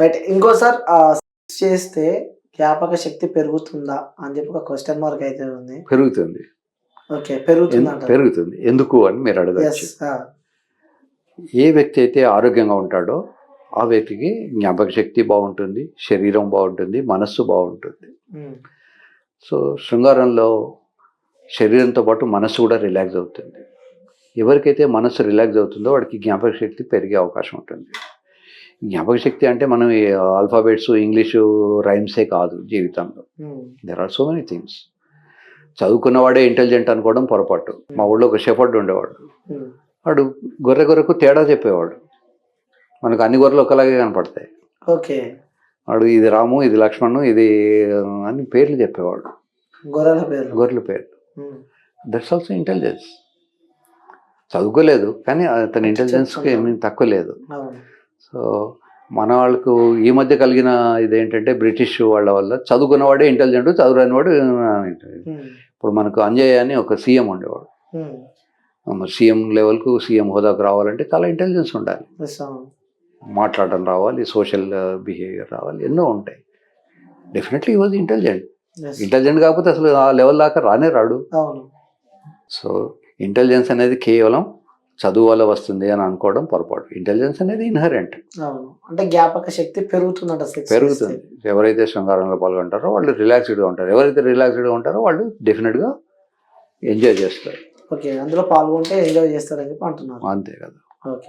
Right ఇంకోసారి చేస్తే జ్ఞాపక శక్తి పెరుగుతుందా అని చెప్పి ఒక క్వశ్చన్ మార్క్ అయితే ఉంది. పెరుగుతుంది. ఓకే పెరుగుతుంది పెరుగుతుంది. ఎందుకు అని మీరు అడగచ్చు. ఏ వ్యక్తి అయితే ఆరోగ్యంగా ఉంటాడో ఆ వ్యక్తికి జ్ఞాపక శక్తి బాగుంటుంది శరీరం బాగుంటుంది మనస్సు బాగుంటుంది. సో శృంగారంలో శరీరంతో పాటు మనస్సు కూడా రిలాక్స్ అవుతుంది. ఎవరికైతే మనస్సు రిలాక్స్ అవుతుందో వాడికి జ్ఞాపక శక్తి పెరిగే అవకాశం ఉంటుంది. జ్ఞాపక శక్తి అంటే మనం ఆల్ఫాబెట్స్ ఇంగ్లీషు రైమ్సే కాదు జీవితంలో. There are so many things చదువుకున్నవాడే intelligent అనుకోవడం పొరపాటు. మా ఊళ్ళో ఒక షెఫర్డ్ ఉండేవాడు. వాడు గొర్రె గొర్రెకు తేడా చెప్పేవాడు. మనకు అన్ని గొర్రెలు ఒకలాగే కనపడతాయి. ఓకే వాడు ఇది రాము ఇది లక్ష్మణు ఇది అని పేర్లు చెప్పేవాడు. గొర్రెల పేర్లు. గొర్రెల పేర్లు. దట్స్ ఆల్సో ఇంటెలిజెన్స్ చదువుకోలేదు కానీ అతని ఇంటెలిజెన్స్కి ఏమీ తక్కువ లేదు. సో మన వాళ్ళకు ఈ మధ్య కలిగిన ఇదేంటంటే బ్రిటిష్ వాళ్ళ వల్ల చదువుకున్నవాడే ఇంటెలిజెంట్ చదువురాని వాడు intelligent. ఉమ్. ఇప్పుడు మనకు అంజయ్య అని ఒక సీఎం ఉండేవాడు. సీఎం లెవెల్కు సీఎం హోదాకు రావాలంటే చాలా ఇంటెలిజెన్స్ ఉండాలి. మాట్లాడడం రావాలి సోషల్ బిహేవియర్ రావాలి ఎన్నో ఉంటాయి. Definitely was intelligent. ఇంటెలిజెంట్ కాకపోతే అసలు ఆ లెవెల్ దాకా రానే రాడు. సో ఇంటెలిజెన్స్ అనేది కేవలం చదువు వల్ల వస్తుంది అని అనుకోవడం పొరపాటు. ఇంటెలిజెన్స్ అనేది ఇన్హరెంట్ అంటే జ్ఞాపక శక్తి పెరుగుతుందంట పెరుగుతుంది చేస్తే. ఎవరైతే శృంగారంలో పాల్గొంటారో వాళ్ళు రిలాక్స్డ్గా ఉంటారు. ఎవరైతే రిలాక్స్డ్గా ఉంటారో వాళ్ళు డెఫినెట్గా ఎంజాయ్ చేస్తారు. ఓకే. అందులో పాల్గొంటే ఎంజాయ్ చేస్తారని చెప్పి అంటున్నారు. అంతే కదా. ఓకే.